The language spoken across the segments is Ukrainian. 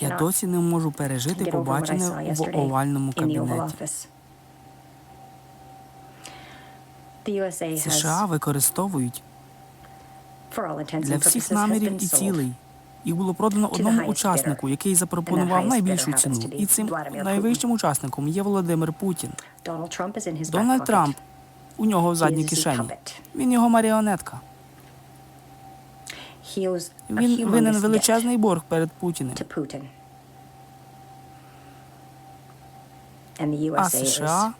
Я досі не можу пережити побачене в овальному кабінеті. США використовують для всіх намірів і цілей. Їх було продано одному учаснику, який запропонував найбільшу ціну. І цим найвищим учасником є Володимир Путін. Дональд. Трамп у нього в задній кишені. Він його маріонетка. Він винен величезний борг перед Путіним. А США,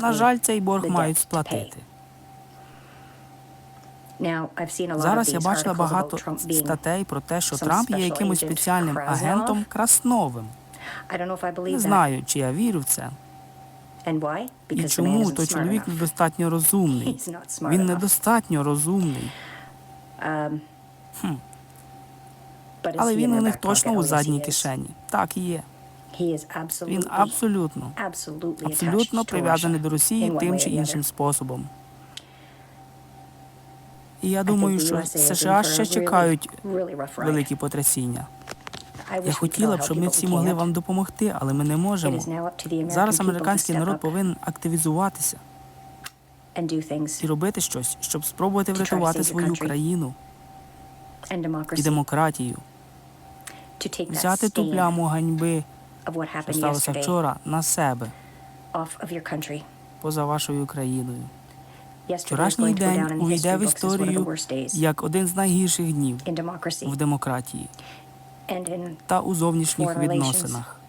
на жаль, цей борг мають сплатити. Зараз я бачила багато статей про те, що Трамп є якимось спеціальним агентом Красновим. Не знаю, чи я вірю в це. І чому той smart чоловік enough. недостатньо розумний. Він недостатньо розумний. Um, Хм. Але він у них точно у Oh, задній кишені. Так і є. Він абсолютно, абсолютно прив'язаний до Росії тим чи іншим способом. І я думаю, що США ще чекають великі потрясіння. Я хотіла б, щоб ми всі могли вам допомогти, але ми не можемо. Зараз американський народ повинен активізуватися і робити щось, щоб спробувати врятувати свою країну і демократію, взяти ту пляму ганьби, що сталося вчора, на себе, поза вашою країною. Вчорашній день увійде в історію як один з найгірших днів в демократії та у зовнішніх відносинах.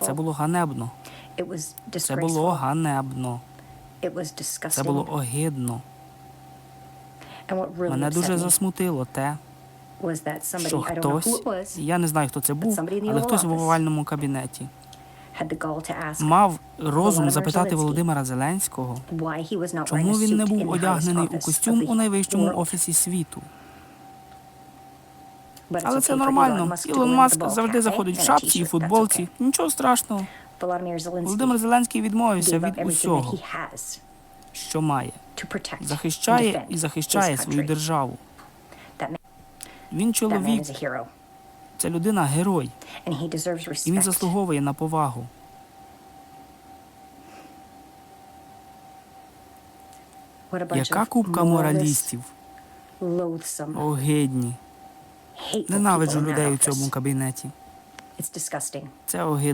Це було ганебно. Це було ганебно. Це було огидно. Мене дуже засмутило те, що хтось, я не знаю, хто це був, але хтось в овальному кабінеті мав розум запитати Володимира Зеленського, чому він не був одягнений у костюм у найвищому офісі світу. Але це нормально. Ілон Маск завжди заходить в шапці і футболці. Нічого страшного. Володимир Зеленський відмовився від усього, що має. Захищає і захищає свою державу. Він чоловік, це людина герой, і він заслуговує на повагу. Яка купка моралістів, огидні. Ненавиджу людей у цьому кабінеті. Це огидно.